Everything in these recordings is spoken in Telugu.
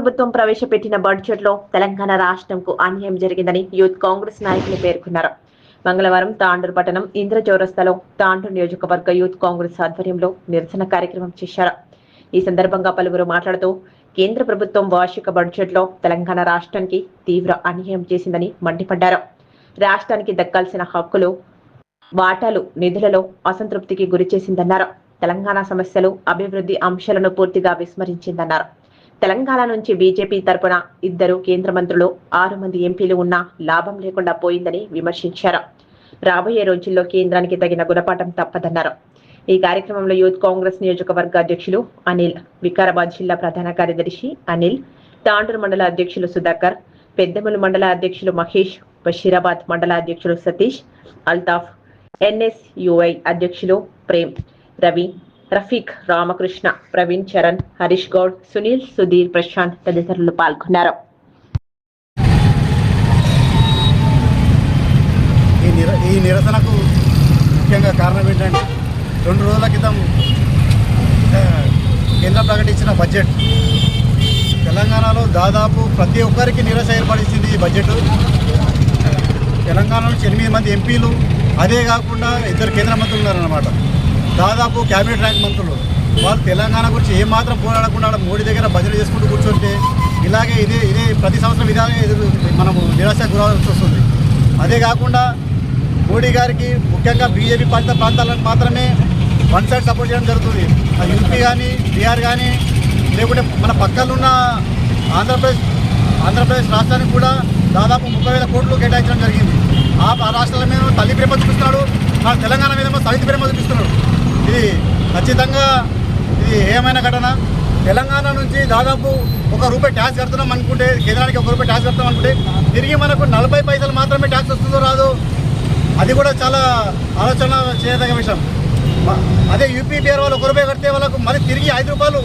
ప్రభుత్వం ప్రవేశపెట్టిన బడ్జెట్లో తెలంగాణ రాష్ట్రంకు అన్యాయం జరిగిందని యూత్ కాంగ్రెస్ నాయకులు పేర్కొన్నారు. మంగళవారం తాండూరు పట్టణం ఇంద్ర చౌరస్తాలో తాండూరు నియోజకవర్గ యూత్ కాంగ్రెస్ ఆధ్వర్యంలో నిరసన కార్యక్రమం చేశారు. ఈ సందర్భంగా పలువురు మాట్లాడుతూ కేంద్ర ప్రభుత్వం వార్షిక బడ్జెట్లో తెలంగాణ రాష్ట్రానికి తీవ్ర అన్యాయం చేసిందని మండిపడ్డారు. రాష్ట్రానికి దక్కాల్సిన హక్కులు వాటాలు నిధులలో అసంతృప్తికి గురిచేసిందన్నారు. తెలంగాణ సమస్యలు అభివృద్ధి అంశాలను పూర్తిగా విస్మరించిందన్నారు. తెలంగాణ నుంచి బీజేపీ తరపున ఇద్దరు కేంద్ర మంత్రులు ఆరు మంది ఎంపీలు ఉన్నా లాభం లేకుండా పోయిందని విమర్శించారు. రాబోయే రోజుల్లో కేంద్రానికి తగిన గుణపాఠం తప్పదన్నారు. ఈ కార్యక్రమంలో యూత్ కాంగ్రెస్ నియోజకవర్గ అధ్యక్షులు అనిల్ వికారాబాద్ జిల్లా ప్రధాన కార్యదర్శి అనిల్ తాండూరు మండల అధ్యక్షులు సుధాకర్ పెద్దమలు మండల అధ్యక్షులు మహేష్ బషీరాబాద్ మండల అధ్యక్షులు సతీష్ అల్తాఫ్ ఎన్ఎస్యుఐ అధ్యక్షులు ప్రేమ్ రవి రఫీక్ రామకృష్ణ ప్రవీణ్ చరణ్ హరీష్ గౌడ్ సునీల్ సుధీర్ ప్రశాంత్ తదితరులు పాల్గొన్నారు. ఈ నిర ఈ నిరసనకు ముఖ్యంగా కారణం ఏంటంటే రెండు రోజుల క్రితం కేంద్రం ప్రకటించిన బడ్జెట్. తెలంగాణలో దాదాపు ప్రతి ఒక్కరికి నిరాశ ఏర్పడిస్తుంది ఈ బడ్జెట్. తెలంగాణ నుంచి ఎనిమిది మంది ఎంపీలు అదే కాకుండా ఇద్దరు కేంద్ర మంత్రులు ఉన్నారన్నమాట. దాదాపు క్యాబినెట్ ర్యాంక్ మంత్రులు. వాళ్ళు తెలంగాణ గురించి ఏమాత్రం పోరాడకుండా మోడీ దగ్గర భజన చేసుకుంటూ కూర్చుంటే ఇలాగే ఇదే ఇదే ప్రతి సంవత్సరం విధానం ఎదురు మనము నిరాశ గురవలసి వస్తుంది. అదే కాకుండా మోడీ గారికి ముఖ్యంగా బీజేపీ పాలిత ప్రాంతాలను మాత్రమే వన్ సైడ్ సపోర్ట్ చేయడం జరుగుతుంది. యూపీ కానీ బీహార్ కానీ లేకుంటే మన పక్కనున్న ఆంధ్రప్రదేశ్ ఆంధ్రప్రదేశ్ రాష్ట్రానికి కూడా దాదాపు ముప్పై వేల కోట్లు కేటాయించడం జరిగింది. ఆ రాష్ట్రాల మీద తల్లి ప్రేమ చూపిస్తున్నాడు మన తెలంగాణ మీద సైతి ప్రేమ చూపిస్తున్నాడు. ఇది ఖచ్చితంగా ఇది ఏమైనా ఘటన? తెలంగాణ నుంచి దాదాపు ఒక రూపాయి ట్యాక్స్ కడుతున్నాం అనుకుంటే కేంద్రానికి ఒక రూపాయి ట్యాక్స్ కడుతున్నాం అనుకుంటే తిరిగి మనకు నలభై పైసలు మాత్రమే ట్యాక్స్ వస్తుందో రాదో అది కూడా చాలా ఆలోచన చేయదగిన విషయం. అదే యూపీ బీఆర్ వాళ్ళు ఒక రూపాయి కడితే వాళ్ళకు మళ్ళీ తిరిగి ఐదు రూపాయలు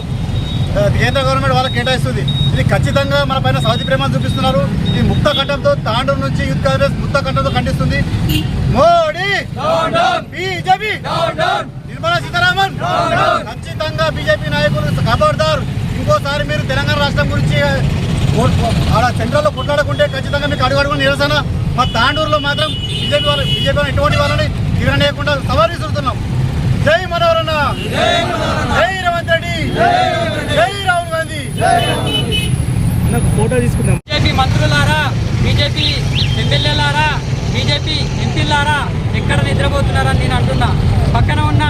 కేంద్ర గవర్నమెంట్ వాళ్ళకి కేటాయిస్తుంది. ఇది ఖచ్చితంగా మన పైన సౌతి ప్రేమ చూపిస్తున్నారు. ఈ ముక్త కంఠంతో తాండూరు నుంచి యూత్ కాంగ్రెస్ ముక్త కంఠంతో ఖండిస్తుంది. మోడీ! బీజేపీ! నిర్మలా సీతారామన్? ఖచ్చితంగా బీజేపీ నాయకులు ఖబర్దార్ ఇంకోసారి మీరు తెలంగాణ రాష్ట్రం గురించి ఆడ సెంట్రల్లో కొట్లాడకుంటే ఖచ్చితంగా మీకు అడుగు అడుగు నిరసన. మా తాండూరులో మాత్రం బీజేపీ వాళ్ళు బీజేపీ ఎటువంటి వాళ్ళని తిరగనేయకుండా సవాల్ విసురుతున్నాం. జై మనోరణ జై రేవంత్ రెడ్డి. జై రాహుల్ గాంధీ. బీజేపీ మంత్రులారా బీజేపీ ఎమ్మెల్యేలారా బీజేపీ ఎంపీలారా ఎక్కడ నిద్రపోతున్నారని నేను అంటున్నా. పక్కన ఉన్న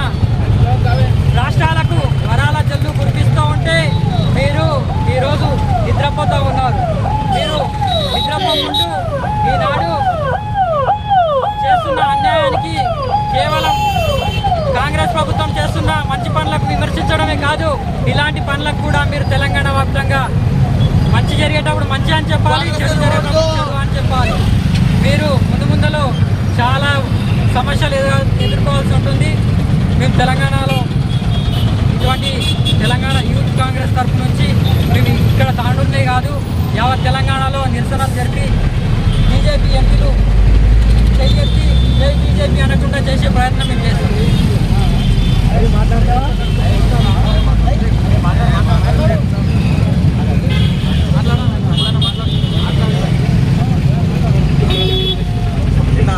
రాష్ట్రాలకు వరాల జల్లు కురిపిస్తూ ఉంటే మీరు ఈరోజు నిద్రపోతూ ఉన్నారు. మీరు నిద్రపోకుంటూ ఈనాడు చేస్తున్న అన్యాయానికి కేవలం కాంగ్రెస్ ప్రభుత్వం చేస్తున్న మంచి పనులకు విమర్శించడమే కాదు ఇలాంటి పనులకు కూడా మీరు తెలంగాణ వ్యాప్తంగా మంచి జరిగేటప్పుడు మంచి అని చెప్పాలి చెడు జరిగేటప్పుడు అని చెప్పాలి. మీరు ముందు ముందులో చాలా సమస్యలు ఎదురు ఎదుర్కోవాల్సి ఉంటుంది. మేము తెలంగాణలో ఇటువంటి తెలంగాణ యూత్ కాంగ్రెస్ తరఫు నుంచి మేము ఇక్కడ తాండూరునే కాదు యావత్ తెలంగాణలో నిరసనలు జరిపి బీజేపీ ఎంపీలు చెయ్యెత్తి జై బీజేపీ అనకుండా చేసే ప్రయత్నం మేము చేస్తాం నిన్న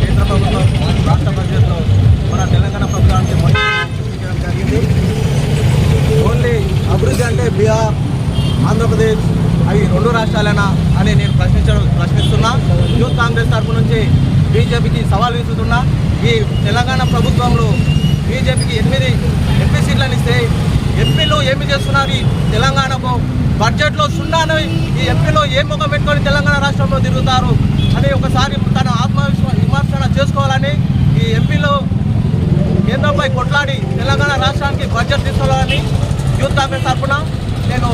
కేంద్ర ప్రభుత్వం రాష్ట్ర బడ్జెట్లో మన తెలంగాణ ప్రభుత్వానికి మొదటి చూపించడం జరిగింది ఓన్లీ అభివృద్ధి అంటే బీహార్ ఆంధ్రప్రదేశ్ అవి రెండు రాష్ట్రాలేనా అని నేను ప్రశ్నించడం ప్రశ్నిస్తున్నా. యూత్ కాంగ్రెస్ తరపు నుంచి బీజేపీకి సవాల్ విసుతున్నా ఈ తెలంగాణ ప్రభుత్వంలో బీజేపీకి ఎనిమిది ఎంపీ సీట్లను ఇస్తే ఎంపీలు ఏమి చేస్తున్నారు? ఈ తెలంగాణకు బడ్జెట్లో సున్నాను ఈ ఎంపీలో ఏ ముఖం పెట్టుకొని తెలంగాణ రాష్ట్రంలో తిరుగుతారు? అని ఒకసారి తన ఆత్మవిశ్వాస విమర్శన చేసుకోవాలని ఈ ఎంపీలో కేంద్రంపై కొట్లాడి తెలంగాణ రాష్ట్రానికి బడ్జెట్ తీసుకోవాలని యూత్ కాంగ్రెస్ తరఫున నేను